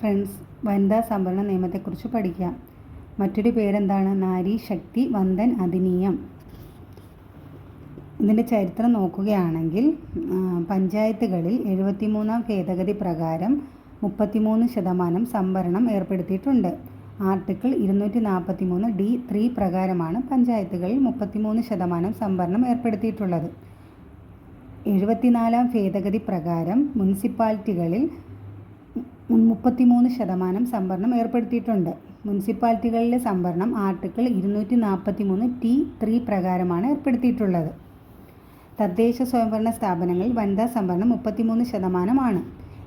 Friends വനിതാ സംവരണ നിയമത്തെക്കുറിച്ച് പഠിക്കാം. മറ്റൊരു പേരെന്താണ്? നാരി ശക്തി വന്ദൻ അധിനിയം. ഇതിന്റെ ചരിത്രം നോക്കുകയാണെങ്കിൽ പഞ്ചായത്തുകളിൽ എഴുപത്തിമൂന്നാം ഭേദഗതി പ്രകാരം മുപ്പത്തിമൂന്ന് ശതമാനം സംവരണം ഏർപ്പെടുത്തിയിട്ടുണ്ട്. ആർട്ടിക്കിൾ ഇരുന്നൂറ്റി നാൽപ്പത്തി മൂന്ന് ഡി ത്രീ പ്രകാരമാണ് പഞ്ചായത്തുകളിൽ മുപ്പത്തിമൂന്ന് ശതമാനം സംവരണം ഏർപ്പെടുത്തിയിട്ടുള്ളത്. എഴുപത്തിനാലാം ഭേദഗതി പ്രകാരം മുനിസിപ്പാലിറ്റികളിൽ മുപ്പത്തിമൂന്ന് ശതമാനം സംവരണം ഏർപ്പെടുത്തിയിട്ടുണ്ട്. മുനിസിപ്പാലിറ്റികളിലെ സംവരണം ആർട്ടിക്കിൾ ഇരുന്നൂറ്റി നാൽപ്പത്തി മൂന്ന് ടി ത്രീ പ്രകാരമാണ് ഏർപ്പെടുത്തിയിട്ടുള്ളത്. തദ്ദേശ സ്വയംഭരണ സ്ഥാപനങ്ങളിൽ വനിതാ സംവരണം മുപ്പത്തിമൂന്ന് ശതമാനമാണ്.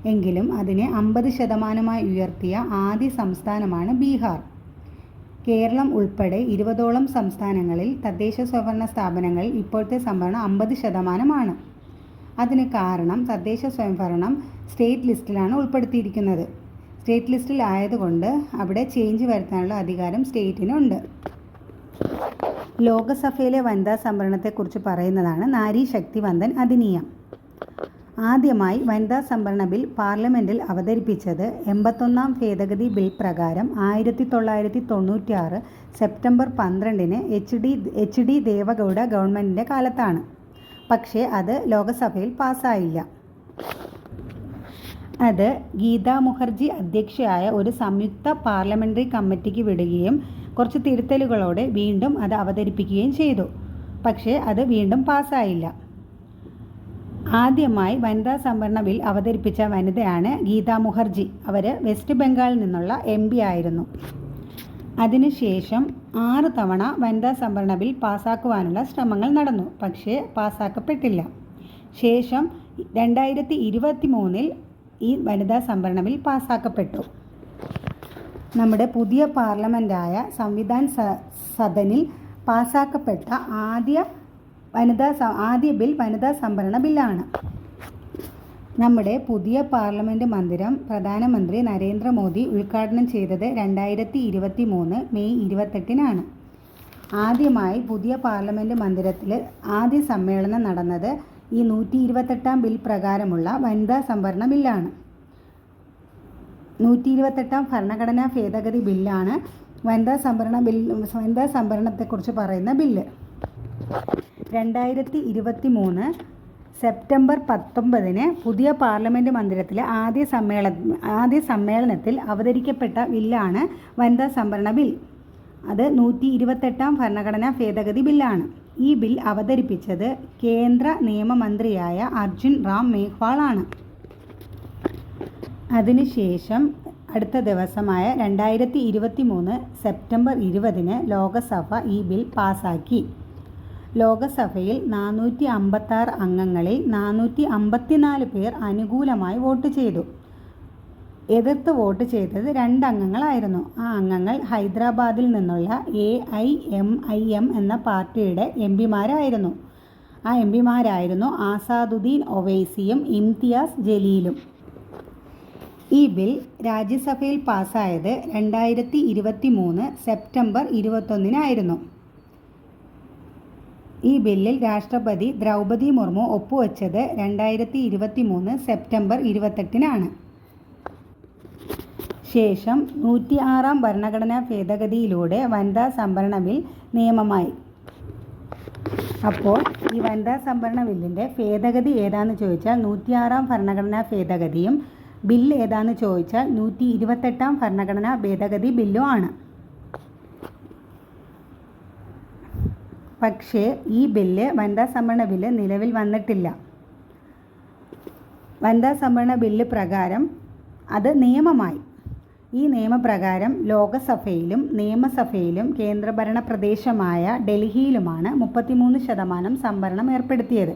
എങ്കിലും അതിനെ അമ്പത് ശതമാനമായി ഉയർത്തിയ ആദ്യ സംസ്ഥാനമാണ് ബീഹാർ. കേരളം ഉൾപ്പെടെ ഇരുപതോളം സംസ്ഥാനങ്ങളിൽ തദ്ദേശ സ്വയംഭരണ സ്ഥാപനങ്ങളിൽ ഇപ്പോഴത്തെ സംവരണം അമ്പത് ശതമാനമാണ്. അതിന് കാരണം തദ്ദേശ സ്വയംഭരണം സ്റ്റേറ്റ് ലിസ്റ്റിലാണ് ഉൾപ്പെടുത്തിയിരിക്കുന്നത്. സ്റ്റേറ്റ് ലിസ്റ്റിൽ ആയതുകൊണ്ട് അവിടെ ചേഞ്ച് വരുത്താനുള്ള അധികാരം സ്റ്റേറ്റിനുണ്ട് ലോകസഭയിലെ വനിതാ സംവരണത്തെക്കുറിച്ച് പറയുന്നതാണ് നാരി ശക്തി വന്ദൻ അധിനിയം. ആദ്യമായി വനിതാ സംവരണ ബിൽ പാർലമെന്റിൽ അവതരിപ്പിച്ചത് എൺപത്തൊന്നാം ഭേദഗതി ബിൽ പ്രകാരം ആയിരത്തി തൊള്ളായിരത്തി തൊണ്ണൂറ്റിയാറ് സെപ്റ്റംബർ പന്ത്രണ്ടിന് H D H D Deve Gowda ഗവൺമെന്റിന്റെ കാലത്താണ്. പക്ഷേ അത് ലോകസഭയിൽ പാസ്സായില്ല. അത് ഗീതാ മുഖർജി അധ്യക്ഷയായ ഒരു സംയുക്ത പാർലമെന്ററി കമ്മിറ്റിക്ക് വിടുകയും കുറച്ച് തിരുത്തലുകളോടെ വീണ്ടും അത് അവതരിപ്പിക്കുകയും ചെയ്തു. പക്ഷേ അത് വീണ്ടും പാസ്സായില്ല. ആദ്യമായി വനിതാ സംവരണ ബിൽ അവതരിപ്പിച്ച വനിതയാണ് ഗീതാ മുഖർജി. അവർ വെസ്റ്റ് ബംഗാളിൽ നിന്നുള്ള എം പി ആയിരുന്നു. അതിനുശേഷം ആറ് തവണ വനിതാ സംവരണ ബിൽ പാസ്സാക്കുവാനുള്ള ശ്രമങ്ങൾ നടന്നു. പക്ഷേ പാസ്സാക്കപ്പെട്ടില്ല. ശേഷം രണ്ടായിരത്തി ഇരുപത്തി മൂന്നിൽ ഈ വനിതാ സംവരണ ബിൽ പാസ്സാക്കപ്പെട്ടു. നമ്മുടെ പുതിയ പാർലമെന്റായ സംവിധാൻ സദനിൽ പാസാക്കപ്പെട്ട ആദ്യ വനിതാ ആദ്യ ബിൽ വനിതാ സംവരണ ബില്ലാണ്. നമ്മുടെ പുതിയ പാർലമെന്റ് മന്ദിരം പ്രധാനമന്ത്രി നരേന്ദ്രമോദി ഉദ്ഘാടനം ചെയ്തത് രണ്ടായിരത്തി ഇരുപത്തി മൂന്ന് മെയ് ഇരുപത്തെട്ടിനാണ്. ആദ്യമായി പുതിയ പാർലമെന്റ് മന്ദിരത്തിൽ ആദ്യ സമ്മേളനം നടന്നത് ഈ നൂറ്റി ഇരുപത്തെട്ടാം ബിൽ പ്രകാരമുള്ള വനിതാ സംവരണ ബില്ലാണ്. നൂറ്റി ഇരുപത്തെട്ടാം ഭരണഘടനാ ഭേദഗതി ബില്ലാണ് വനിതാ സംവരണ ബിൽ വനിതാ സംവരണത്തെക്കുറിച്ച് പറയുന്ന ബില്ല്. രണ്ടായിരത്തി ഇരുപത്തി മൂന്ന് സെപ്റ്റംബർ പത്തൊമ്പതിന് പുതിയ പാർലമെന്റ് മന്ദിരത്തിലെ ആദ്യ സമ്മേള ആദ്യ സമ്മേളനത്തിൽ അവതരിക്കപ്പെട്ട ബില്ലാണ് വനിതാ സംവരണ ബിൽ. അത് നൂറ്റി ഇരുപത്തെട്ടാം ഭരണഘടനാ ഭേദഗതി ബില്ലാണ്. ഈ ബിൽ അവതരിപ്പിച്ചത് കേന്ദ്ര നിയമമന്ത്രിയായ അർജുൻ റാം മേഘ്വാളാണ്. അതിനുശേഷം അടുത്ത ദിവസമായ രണ്ടായിരത്തി ഇരുപത്തി മൂന്ന് സെപ്റ്റംബർ ഇരുപതിന് ലോകസഭ ഈ ബിൽ പാസാക്കി. ലോകസഭയിൽ നാനൂറ്റി അമ്പത്താറ് അംഗങ്ങളിൽ നാനൂറ്റി അമ്പത്തിനാല് പേർ അനുകൂലമായി വോട്ട് ചെയ്തു. എതിർത്ത് വോട്ട് ചെയ്തത് രണ്ട് അംഗങ്ങളായിരുന്നു ആ അംഗങ്ങൾ ഹൈദരാബാദിൽ നിന്നുള്ള A I M I M എന്ന പാർട്ടിയുടെ എം പിമാരായിരുന്നു. ആ എം പിമാരായിരുന്നു ആസാദുദ്ദീൻ ഒവൈസിയും ഇംതിയാസ് ജലീലും. ഈ ബിൽ രാജ്യസഭയിൽ പാസ്സായത് രണ്ടായിരത്തി ഇരുപത്തി മൂന്ന് സെപ്റ്റംബർ ഇരുപത്തൊന്നിനായിരുന്നു. ഈ ബില്ലിൽ രാഷ്ട്രപതി ദ്രൗപദി മുർമു ഒപ്പുവെച്ചത് രണ്ടായിരത്തി ഇരുപത്തി മൂന്ന് സെപ്റ്റംബർ ഇരുപത്തെട്ടിനാണ്. ശേഷം നൂറ്റി ആറാം ഭരണഘടനാ ഭേദഗതിയിലൂടെ വനിതാ സംവരണ ബിൽ നിയമമായി. അപ്പോൾ ഈ വനിതാ സംവരണ ബില്ലിന്റെ ഭേദഗതി ഏതാന്ന് ചോദിച്ചാൽ നൂറ്റിയാറാം ഭരണഘടനാ ഭേദഗതിയും ബില്ല് ഏതാന്ന് ചോദിച്ചാൽ നൂറ്റി ഇരുപത്തെട്ടാം ഭരണഘടനാ ഭേദഗതി ബില്ലും ആണ്. പക്ഷേ ഈ ബില്ല് വനിതാ സംവരണ ബില്ല് നിലവിൽ വന്നിട്ടില്ല. വനിതാ സംവരണ ബില്ല് പ്രകാരം അത് നിയമമായി. ഈ നിയമപ്രകാരം ലോകസഭയിലും നിയമസഭയിലും കേന്ദ്രഭരണ പ്രദേശമായ ഡൽഹിയിലുമാണ് മുപ്പത്തിമൂന്ന് ശതമാനം സംവരണം ഏർപ്പെടുത്തിയത്.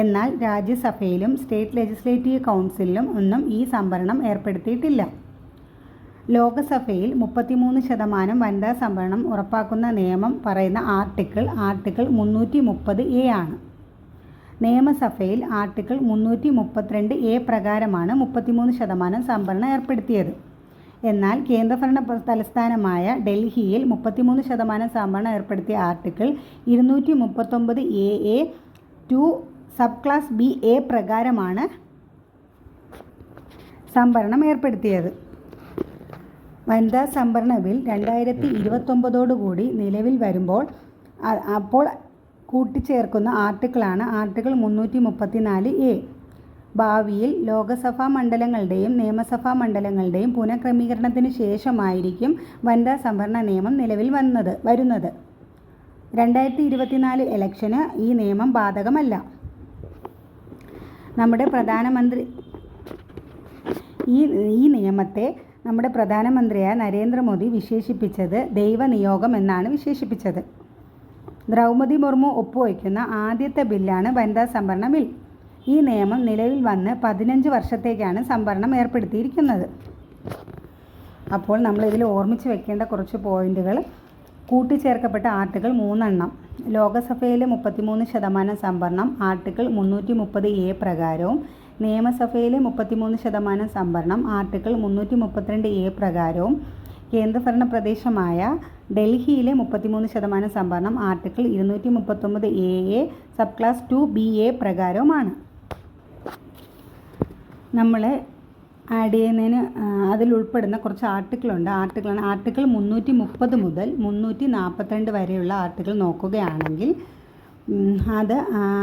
എന്നാൽ രാജ്യസഭയിലും സ്റ്റേറ്റ് ലെജിസ്ലേറ്റീവ് കൗൺസിലിലും ഒന്നും ഈ സംവരണം ഏർപ്പെടുത്തിയിട്ടില്ല. ലോകസഭയിൽ മുപ്പത്തിമൂന്ന് ശതമാനം വനിതാ സംവരണം ഉറപ്പാക്കുന്ന നിയമം പറയുന്ന ആർട്ടിക്കിൾ ആർട്ടിക്കിൾ മുന്നൂറ്റി മുപ്പത് എ ആണ്. നിയമസഭയിൽ ആർട്ടിക്കിൾ മുന്നൂറ്റി മുപ്പത്തിരണ്ട് എ പ്രകാരമാണ് മുപ്പത്തിമൂന്ന് ശതമാനം സംവരണം ഏർപ്പെടുത്തിയത്. എന്നാൽ കേന്ദ്രഭരണ തലസ്ഥാനമായ ഡൽഹിയിൽ മുപ്പത്തിമൂന്ന് ശതമാനം സംവരണം ഏർപ്പെടുത്തിയ ആർട്ടിക്കിൾ ഇരുന്നൂറ്റി മുപ്പത്തൊമ്പത് A A two sub clause B A പ്രകാരമാണ് സംവരണം ഏർപ്പെടുത്തിയത്. വനിതാ സംവരണ ബിൽ രണ്ടായിരത്തി ഇരുപത്തൊമ്പതോടുകൂടി നിലവിൽ വരുമ്പോൾ അപ്പോൾ കൂട്ടിച്ചേർക്കുന്ന ആർട്ടിക്കിളാണ് ആർട്ടിക്കിൾ മുന്നൂറ്റി മുപ്പത്തിനാല് എ. ഭാവിയിൽ ലോകസഭാ മണ്ഡലങ്ങളുടെയും നിയമസഭാ മണ്ഡലങ്ങളുടെയും പുനഃക്രമീകരണത്തിന് ശേഷമായിരിക്കും വനിതാ സംവരണ നിയമം നിലവിൽ വന്നത് വരുന്നത്. രണ്ടായിരത്തി ഇരുപത്തിനാല് ഇലക്ഷന് ഈ നിയമം ബാധകമല്ല. നമ്മുടെ പ്രധാനമന്ത്രി ഈ ഈ നിയമത്തെ നമ്മുടെ പ്രധാനമന്ത്രിയായ നരേന്ദ്രമോദി വിശേഷിപ്പിച്ചത് ദൈവനിയോഗം എന്നാണ് വിശേഷിപ്പിച്ചത്. ദ്രൗപദി മുർമു ഒപ്പുവയ്ക്കുന്ന ആദ്യത്തെ ബില്ലാണ് വനിതാ സംവരണ ബിൽ. ഈ നിയമം നിലവിൽ വന്ന് പതിനഞ്ച് വർഷത്തേക്കാണ് സംവരണം ഏർപ്പെടുത്തിയിരിക്കുന്നത്. അപ്പോൾ നമ്മൾ ഇതിൽ ഓർമ്മിച്ച് വെക്കേണ്ട കുറച്ച് പോയിന്റുകൾ. കൂട്ടിച്ചേർക്കപ്പെട്ട ആർട്ടിക്കിൾ മൂന്നെണ്ണം. ലോകസഭയിലെ മുപ്പത്തിമൂന്ന് ശതമാനം സംവരണം ആർട്ടിക്കിൾ മുന്നൂറ്റി മുപ്പത് എ പ്രകാരവും നിയമസഭയിലെ മുപ്പത്തിമൂന്ന് ശതമാനം സംവരണം ആർട്ടിക്കിൾ മുന്നൂറ്റി മുപ്പത്തിരണ്ട് എ പ്രകാരവും കേന്ദ്രഭരണ പ്രദേശമായ ഡൽഹിയിലെ മുപ്പത്തിമൂന്ന് ശതമാനം സംവരണം ആർട്ടിക്കിൾ ഇരുന്നൂറ്റി മുപ്പത്തൊമ്പത് A A sub clause two B A പ്രകാരവുമാണ്. നമ്മൾ ആഡ് ചെയ്യുന്നതിന് അതിലുൾപ്പെടുന്ന കുറച്ച് ആർട്ടിക്കിളുണ്ട്. ആർട്ടിക്കിളാണ് ആർട്ടിക്കിൾ മുന്നൂറ്റി മുപ്പത് മുതൽ മുന്നൂറ്റി നാൽപ്പത്തിരണ്ട് വരെയുള്ള ആർട്ടിക്കിൾ നോക്കുകയാണെങ്കിൽ അത്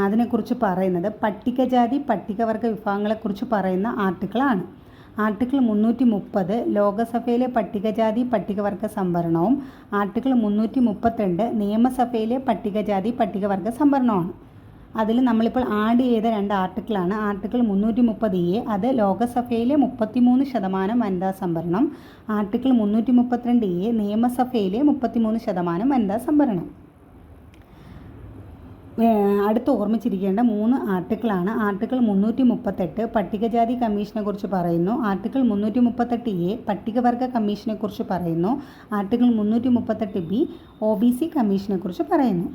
അതിനെക്കുറിച്ച് പറയുന്നത് പട്ടികജാതി പട്ടികവർഗ വിഭാഗങ്ങളെക്കുറിച്ച് പറയുന്ന ആർട്ടിക്കിളാണ്. ആർട്ടിക്കിൾ മുന്നൂറ്റി മുപ്പത് ലോകസഭയിലെ പട്ടികജാതി പട്ടികവർഗ സംവരണവും. ആർട്ടിക്കിൾ മുന്നൂറ്റി മുപ്പത്തിരണ്ട് നിയമസഭയിലെ പട്ടികജാതി പട്ടികവർഗ സംവരണമാണ് അതിൽ നമ്മളിപ്പോൾ ആഡ് ചെയ്ത രണ്ട് ആർട്ടിക്കിളാണ്. ആർട്ടിക്കിൾ മുന്നൂറ്റി മുപ്പത് എ അത് ലോകസഭയിലെ മുപ്പത്തിമൂന്ന് ശതമാനം വനിതാ സംവരണം. ആർട്ടിക്കിൾ മുന്നൂറ്റി മുപ്പത്തിരണ്ട് എ നിയമസഭയിലെ മുപ്പത്തിമൂന്ന് ശതമാനം വനിതാ സംവരണം. അടുത്ത് ഓർമ്മിച്ചിരിക്കേണ്ട മൂന്ന് ആർട്ടിക്കിളാണ്. ആർട്ടിക്കിൾ മുന്നൂറ്റി മുപ്പത്തെട്ട് പട്ടികജാതി കമ്മീഷനെ കുറിച്ച് പറയുന്നു. ആർട്ടിക്കിൾ മുന്നൂറ്റി മുപ്പത്തെട്ട് എ പട്ടികവർഗ കമ്മീഷനെ കുറിച്ച് പറയുന്നു. ആർട്ടിക്കിൾ മുന്നൂറ്റി മുപ്പത്തെട്ട് ബി ഒ ബി സി കമ്മീഷനെ കുറിച്ച് പറയുന്നു.